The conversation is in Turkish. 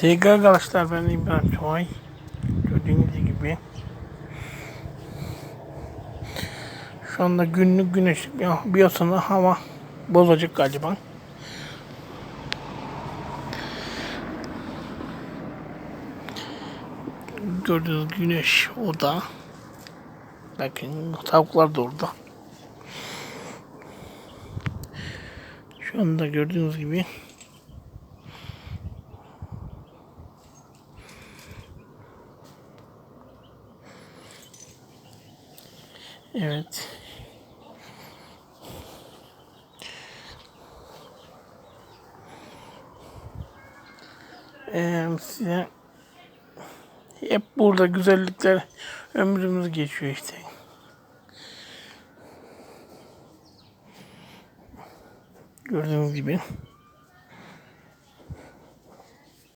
Sevgili arkadaşlar ben İbrahim Çoğay. Gördüğünüz gibi. Şu anda günlük güneş biyosunu hava bozacak galiba. Gördüğünüz güneş o da. Bakın tavuklar da orada. Şu anda gördüğünüz gibi Evet. Ee, size hep burada güzellikler ömrümüz geçiyor işte. Gördüğünüz gibi.